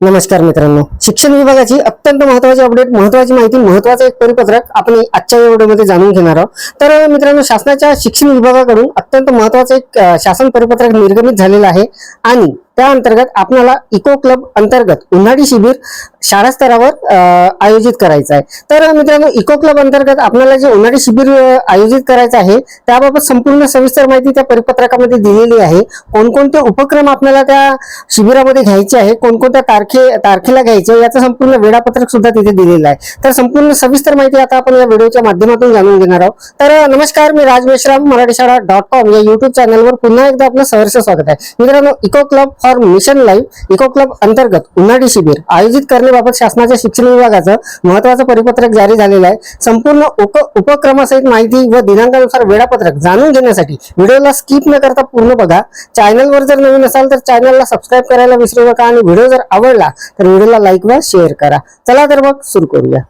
नमस्कार मित्रांनो. शिक्षण विभागाची अत्यंत महत्वाची अपडेट महत्वाची माहिती महत्वाचं एक परिपत्रक आपण आजच्या व्हिडिओमध्ये जाणून घेणार आहोत. तर मित्रांनो शासनाच्या शिक्षण विभागाकडून अत्यंत महत्वाचं एक शासन परिपत्रक निर्गमित झालेलं आहे. आणि त्या अंतर्गत आपल्याला इको क्लब अंतर्गत उन्हाळी शिबिर शाळा स्तरावर आयोजित करायचं आहे. तर मित्रांनो इको क्लब अंतर्गत आपल्याला जे उन्हाळी शिबिर आयोजित करायचं आहे त्याबाबत संपूर्ण सविस्तर माहिती त्या परिपत्रकामध्ये दिलेली आहे. कोणकोणते उपक्रम आपल्याला त्या शिबिरामध्ये घ्यायचे आहे कोणकोणत्या तारखे तारखेला घ्यायचे याचं संपूर्ण वेळापत्रक सुद्धा तिथे दिलेलं आहे. तर संपूर्ण सविस्तर माहिती आता आपण या व्हिडिओच्या माध्यमातून जाणून घेणार आहोत. तर नमस्कार मी राज मेश्राम मराठी शाळा डॉट कॉम या युट्यूब चॅनलवर पुन्हा एकदा आपलं सहर्ष स्वागत आहे. मित्रांनो eco club for mission life eco club अंतर्गत उन्हाळी शिबिर आयोजित करण्याबाबत शासनाच्या शिक्षण विभागाचं महत्वाचं परिपत्रक जारी झालेलं आहे. संपूर्ण उप उपक्रमासहित माहिती व दिनांकानुसार वेळापत्रक जाणून घेण्यासाठी व्हिडिओला स्किप न करता पूर्ण बघा. चॅनलवर जर नवीन असाल तर चॅनलला सबस्क्राईब करायला विसरू नका आणि व्हिडिओ जर आवडला तर व्हिडिओला लाईक व शेअर करा. चला तर मग सुरू करूया.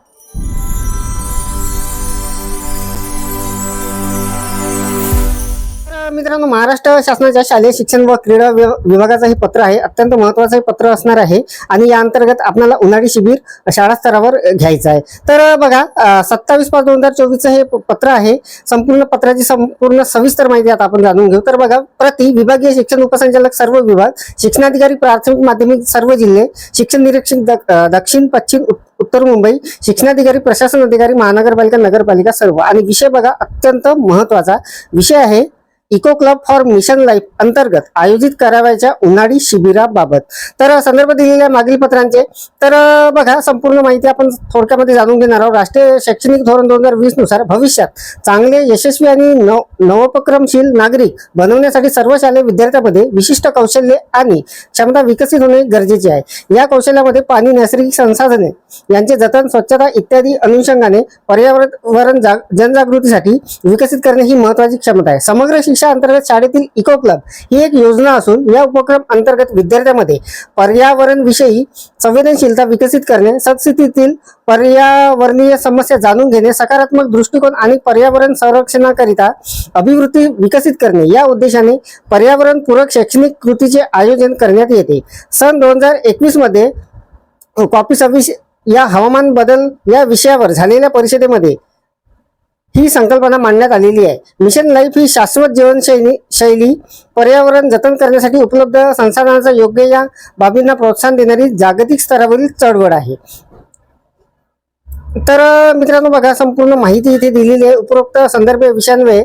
मित्रांनो महाराष्ट्र शासनाच्या शालेय शिक्षण व क्रीडा विभागाचं हे पत्र आहे अत्यंत महत्वाचं हे पत्र असणार आहे आणि या अंतर्गत आपल्याला उन्हाळी शिबिर शाळा स्तरावर घ्यायचं आहे. तर बघा सत्तावीस पाच दोन हजार चोवीसचं हे पत्र आहे. संपूर्ण पत्राची संपूर्ण सविस्तर माहिती आता आपण जाणून घेऊ. तर बघा प्रति विभागीय शिक्षण उपसंचालक सर्व विभाग शिक्षणाधिकारी प्राथमिक माध्यमिक सर्व जिल्हे शिक्षण निरीक्षक द- दक्षिण पश्चिम उत्तर मुंबई शिक्षणाधिकारी प्रशासन अधिकारी महानगरपालिका नगरपालिका सर्व. आणि विषय बघा अत्यंत महत्त्वाचा विषय आहे. Eco club for mission life अंतर्गत आयोजित करावयाच्या उन्हाळी शिबिराबाबत. तर संदर्भ दिलेल्या मागील पत्रांचे तर बघा संपूर्ण माहिती आपण थोडक्यामध्ये जाणून घेणार आहोत. राष्ट्रीय शैक्षणिक धोरण दोन हजार वीसनुसार भविष्यात चांगले यशस्वी आणि नव नवोपक्रमशील नागरिक बनवण्यासाठी सर्व शालेय विद्यार्थ्यांमध्ये विशिष्ट कौशल्य आणि क्षमता विकसित होणे गरजेचे आहे. या कौशल्यामध्ये पाणी नैसर्गिक संसाधने यांचे जतन स्वच्छता इत्यादी अनुषंगाने पर्यावरण जाग- जनजागृतीसाठी विकसित करणे ही महत्वाची क्षमता आहे. समग्र शिक्षा अंतर्गत शाळेतील इको क्लब ही एक योजना असून या उपक्रम अंतर्गत विद्यार्थ्यांमध्ये पर्यावरण विषयी संवेदनशीलता विकसित करणे सदस्थितीतील पर्यावरणीय समस्या जाणून घेणे सकारात्मक दृष्टिकोन आणि पर्यावरण संरक्षणाकरिता अभिवृत्ती विकसित करणे या उद्देशाने पर्यावरण पूरक शैक्षणिक कृतीचे आयोजन करण्यात येते. सन दोन हजार एकवीसमध्ये कॉपी सव्वीस या हवामान बदल या विषयावर झालेल्या परिषदेमध्ये ही संकल्पना मांडण्यात आलेली आहे. मिशन लाईफ ही शाश्वत जीवनशैली शैली पर्यावरण जतन करण्यासाठी उपलब्ध संसाधनांचा योग्य या बाबींना प्रोत्साहन देणारी जागतिक स्तरावरील चळवळ आहे. तर मित्रांनो बघा संपूर्ण माहिती इथे दिलेली आहे. उपरोक्त संदर्भ विषयांमुळे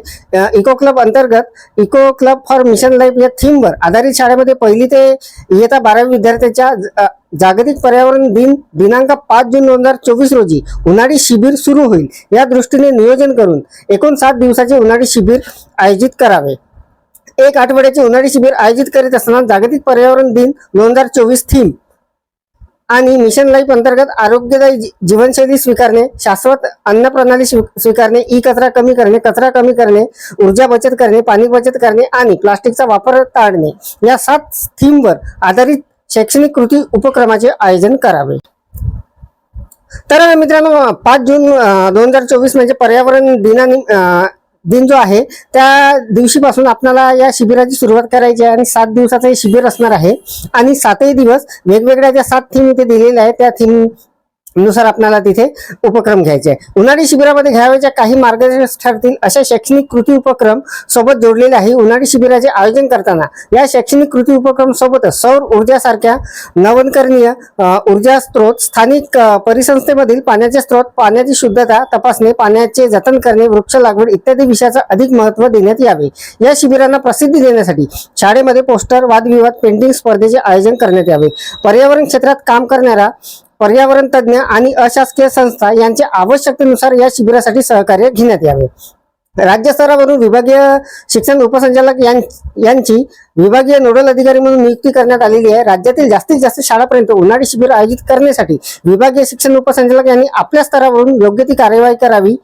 इको क्लब अंतर्गत eco club for mission life या थीमवर आधारित शाळेमध्ये पहिली ते इयत्ता बारावी विद्यार्थ्यांच्या जागतिक पर्यावरण दिन दिनांक पाच जून दोन हजार चोवीस रोजी उन्हाळी शिबिर सुरू होईल. या दृष्टीने नियोजन करून एकूण सात दिवसाचे उन्हाळी शिबिर आयोजित करावे. एक आठवड्याचे उन्हाळी शिबिर आयोजित करीत असताना जागतिक पर्यावरण दिन दोन हजार चोवीस थीम. आणि मिशन लाईफ अंतर्गत आरोग्यदायी जीवनशैली स्वीकारणे शाश्वत अन्न प्रणाली स्वी- स्वीकारणे ई कचरा कमी करणे कचरा कमी करणे ऊर्जा बचत करणे पाणी बचत करणे आणि प्लास्टिकचा वापर टाळणे या सात थीमवर आधारित शैक्षणिक कृती उपक्रमाचे आयोजन करावे. तर मित्रांनो पाच जून दोन हजार चोवीस म्हणजे पर्यावरण दिनानि दिन जो आहे त्या दिवशीपासून आपल्याला या शिबिराची सुरुवात करायची आहे आणि सात दिवसाचं हे शिबिर असणार आहे. आणि सातही दिवस वेगवेगळ्या ज्या सात थीम इथे दिलेल्या आहेत त्या थीम नुसार आपल्याला तिथे उपक्रम घ्यायचे. आहे उन्हाळी शिबिरामध्ये घ्यावयाच्या काही मार्गदर्शक ठरतील अशा शैक्षणिक कृती उपक्रम सोबत जोडलेले आहे. उन्हाळी शिबिराचे आयोजन करताना या शैक्षणिक कृती उपक्रम सोबतच सौर ऊर्जासारख्या नवनकरणीय ऊर्जा स्त्रोत स्थानिक परिसंस्थेमधील पाण्याचे स्त्रोत पाण्याची शुद्धता तपासणे पाण्याचे जतन करणे वृक्ष लागवड इत्यादी विषयाचं अधिक महत्त्व देण्यात यावे. या शिबिरांना प्रसिद्धी देण्यासाठी शाळेमध्ये पोस्टर वादविवाद पेंटिंग स्पर्धेचे आयोजन करण्यात यावे. पर्यावरण क्षेत्रात काम करणारा पर्यावरण तज्ज्ञ आणि अशासकीय संस्था यांच्या आवश्यकतेनुसार या शिबिरासाठी सहकार्य घेण्यात यावे. राज्य स्तरावरून विभागीय शिक्षण उपसंचालक यांची विभागीय नोडल अधिकारी म्हणून नियुक्ती करण्यात आलेली आहे. राज्यातील जास्तीत जास्त शाळापर्यंत उन्हाळी शिबिर आयोजित करण्यासाठी विभागीय शिक्षण उपसंचालक यांनी आपल्या स्तरावरून योग्य ती कार्यवाही करावी.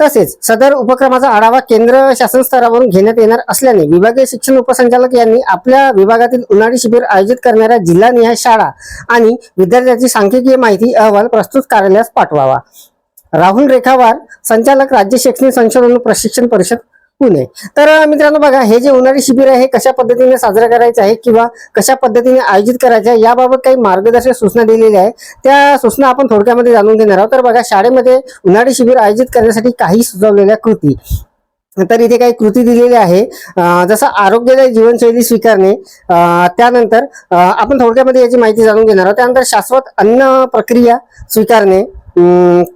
तसेच सदर उपक्रमाचा आढावा केंद्र शासन स्तरावरून घेण्यात येणार असल्याने विभागीय शिक्षण उपसंचालक यांनी आपल्या विभागातील उन्हाळी शिबिर आयोजित करणाऱ्या जिल्हानिहाय शाळा आणि विद्यार्थ्यांची सांख्यिकीय माहिती अहवाल प्रस्तुत कार्यालयास पाठवावा. राहुल रेखावार संचालक राज्य शैक्षणिक संशोधन व प्रशिक्षण परिषद पुणे तर मित्रांनो बघा हे जे उन्हाळी शिबिर आहे हे कशा पद्धतीने साजरं करायचं आहे किंवा कशा पद्धतीने आयोजित करायचं आहे याबाबत काही मार्गदर्शक सूचना दिलेल्या आहे त्या सूचना आपण थोडक्यामध्ये जाणून घेणार आहोत. तर बघा शाळेमध्ये उन्हाळी शिबिर आयोजित करण्यासाठी काही सुचवलेल्या कृती. तर इथे काही कृती दिलेली आहे. जसं आरोग्यदायी जीवनशैली स्वीकारणे त्यानंतर आपण थोडक्यामध्ये याची माहिती जाणून घेणार आहोत. त्यानंतर शाश्वत अन्न प्रक्रिया स्वीकारणे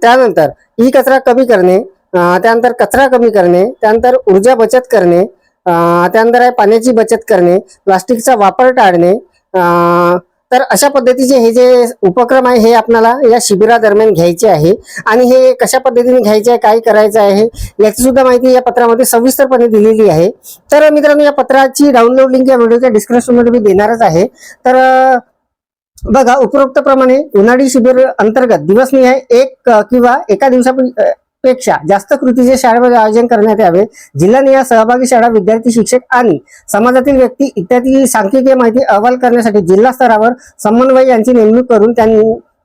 त्यानंतर ई कचरा कमी करणे त्यानंतर कचरा कमी करणे त्यानंतर ऊर्जा बचत करणे त्यानंतर आहे पाण्याची बचत करणे प्लास्टिकचा वापर टाळणे तर अशा पद्धतीचे हे जे उपक्रम आहे हे आपल्याला या शिबिरादरम्यान घ्यायचे आहे. आणि हे कशा पद्धतीने घ्यायचे आहे काय करायचं आहे याची सुद्धा माहिती या पत्रामध्ये सविस्तरपणे दिलेली आहे. तर मित्रांनो या पत्राची डाउनलोड लिंक या व्हिडिओच्या डिस्क्रिप्शनमध्ये मी देणारच आहे. तर बघा उपरोक्त प्रमाणे उन्हाळी शिबिर अंतर्गत दिवसनिहाय एक किंवा एका दिवसापूर्वी पेक्षा जास्त कृतीचे शाळेमध्ये आयोजन करण्यात यावे. जिल्हानिहाय सहभागी शाळा विद्यार्थी शिक्षक आणि समाजातील व्यक्ती इत्यादी सांख्यिकीय माहिती अहवाल करण्यासाठी जिल्हा स्तरावर समन्वय यांची नेमणूक करून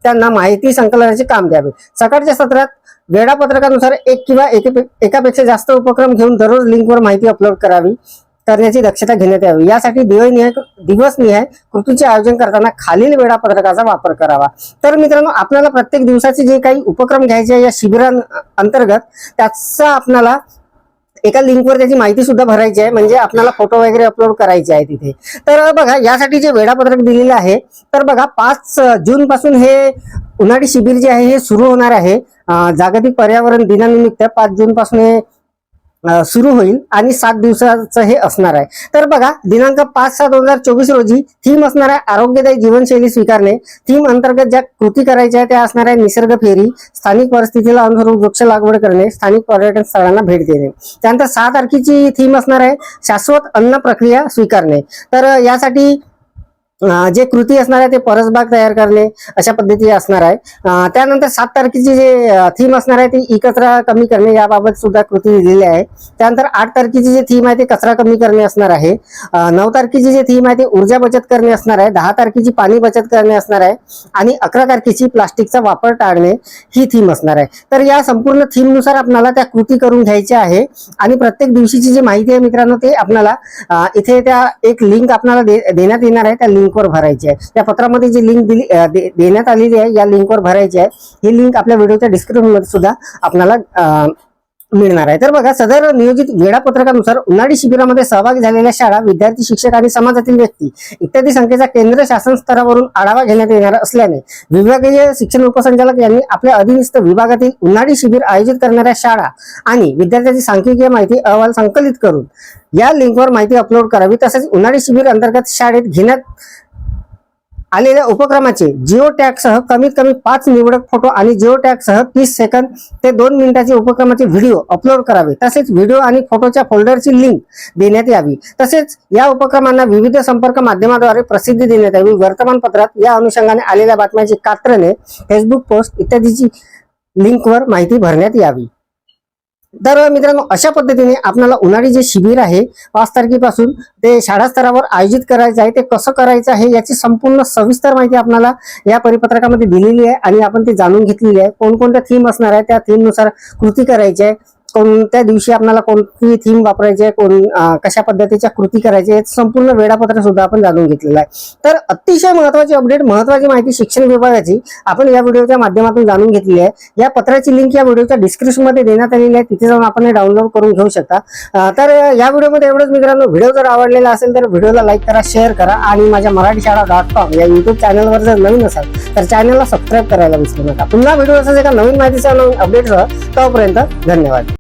त्यांना माहिती संकलनाचे काम द्यावे. सकाळच्या सत्रात वेळापत्रकानुसार एक किंवा एकापेक्षा जास्त उपक्रम घेऊन दररोज लिंकवर माहिती अपलोड करावी. करण्याची दक्षता घेण्यात यावी. यासाठी दिवसनिहाय दिवसनिहाय कृतीचे आयोजन करताना खालील वेळापत्रकाचा वापर करावा. तर मित्रांनो आपल्याला प्रत्येक दिवसाचे जे काही उपक्रम घ्यायचे आहे या शिबिरां अंतर्गत त्याचा आपल्याला एका लिंकवर त्याची माहिती सुद्धा भरायची आहे. म्हणजे आपल्याला फोटो वगैरे अपलोड करायचे आहे तिथे. तर बघा यासाठी जे वेळापत्रक दिलेलं आहे तर बघा पाच जून पासून हे उन्हाळी शिबिर जे आहे हे सुरू होणार आहे. जागतिक पर्यावरण दिनानिमित्त पाच जून पासून हे सुरू होईल आणि सात दिवसाचं हे असणार आहे. तर बघा दिनांक पाच सात दोन हजार चोवीस रोजी थीम असणार आहे आरोग्यदायी जीवनशैली स्वीकारणे. थीम अंतर्गत ज्या कृती करायच्या आहेत त्या असणार आहे निसर्ग फेरी स्थानिक परिस्थितीला अनुसरून वृक्ष लागवड करणे स्थानिक पर्यटन स्थळांना भेट देणे. त्यानंतर सहा तारखेची थीम असणार आहे शाश्वत अन्न प्रक्रिया स्वीकारणे. तर यासाठी जे कृती असणार आहे ते परसबाग तयार करणे अशा पद्धतीचे असणार आहे. त्यानंतर सात तारखेची जे थीम असणार आहे ती ई कचरा कमी करणे याबाबत सुद्धा कृती दिलेली आहे. त्यानंतर आठ तारखेची जी थीम आहे ते कचरा कमी करणे असणार आहे. नऊ तारखेची जी थीम आहे ते ऊर्जा बचत करणे असणार आहे. दहा तारखेची पाणी बचत करणे असणार आहे. आणि अकरा तारखेची प्लास्टिकचा वापर टाळणे ही थीम असणार आहे. तर या संपूर्ण थीमनुसार आपल्याला त्या कृती करून घ्यायच्या आहे. आणि प्रत्येक दिवशीची जी माहिती आहे मित्रांनो ते आपल्याला इथे त्या एक लिंक आपल्याला दे- देण्यात येणार आहे. त्या लिंक लिंकवर भरायची आहे. त्या पत्रामध्ये जी लिंक दिली दे- देण्यात आलेली आहे या लिंकवर भरायची आहे. ही लिंक आपल्या व्हिडिओच्या डिस्क्रिप्शनमध्ये सुद्धा आपल्याला मिळणार आहे. तर बघा सदर नियोजित वेळापत्रकानुसार उन्हाळी शिबिरामध्ये सहभागी झालेल्या शाळा विद्यार्थी शिक्षक आणि समाजातील व्यक्ती इत्यादी संख्येचा केंद्र शासन स्तरावरून आढावा घेण्यात येणार असल्याने विभागीय शिक्षण उपसंचालक यांनी आपल्या अधीनस्थ विभागातील उन्हाळी शिबिर आयोजित करणाऱ्या शाळा आणि विद्यार्थ्यांची सांख्यिकीय माहिती अहवाल संकलित करून या लिंकवर माहिती अपलोड करावी. तसेच उन्हाळी शिबिर अंतर्गत शाळेत घेण्यात आलेल्या उपक्रमाचे जिओ टॅगसह कमीत कमी पाच निवडक फोटो आणि जिओ टॅगसह तीस सेकंद ते दोन मिनिटाचे उपक्रमाचे व्हिडिओ अपलोड करावे. तसेच व्हिडिओ आणि फोटोच्या फोल्डरची लिंक देण्यात यावी. तसेच या उपक्रमांना विविध संपर्क माध्यमाद्वारे प्रसिद्धी देण्यात यावी. वर्तमानपत्रात या अनुषंगाने आलेल्या बातम्यांची कात्रणे फेसबुक पोस्ट इत्यादीची लिंकवर माहिती भरण्यात यावी. तर मित्रांनो अशा पद्धतीने आपल्याला उन्हाळी जे शिबिर आहे पाच तारखेपासून ते शाळा स्तरावर आयोजित करायचं आहे ते कसं करायचं आहे याची संपूर्ण सविस्तर माहिती आपल्याला या परिपत्रकामध्ये दिलेली आहे आणि आपण ती जाणून घेतलेली आहे. कोणकोणत्या थीम असणार आहे त्या थीमनुसार कृती करायची आहे. कोणत्या दिवशी आपल्याला कोणती थीम वापरायची आहे कोण कशा पद्धतीच्या कृती करायच्या आहेत संपूर्ण वेळापत्रक सुद्धा आपण जाणून घेतलेलं आहे. तर अतिशय महत्वाची अपडेट महत्वाची माहिती शिक्षण विभागाची आपण या व्हिडिओच्या माध्यमातून जाणून घेतली आहे. या पत्राची लिंक या व्हिडिओच्या डिस्क्रिप्शनमध्ये देण्यात आलेली आहे. तिथे जाऊन आपण डाउनलोड करून घेऊ शकता. तर या व्हिडिओमध्ये एवढंच मित्रांनो. व्हिडिओ जर आवडलेला असेल तर व्हिडिओला लाईक करा शेअर करा आणि माझ्या मराठी शाळा डॉट कॉम या युट्यूब चॅनलवर जर नवीन असाल तर चॅनलला सबस्क्राईब करायला विसरू नका. पुन्हा व्हिडिओ असेल एका नवीन माहितीचा नवीन अपडेटसह तोपर्यंत धन्यवाद.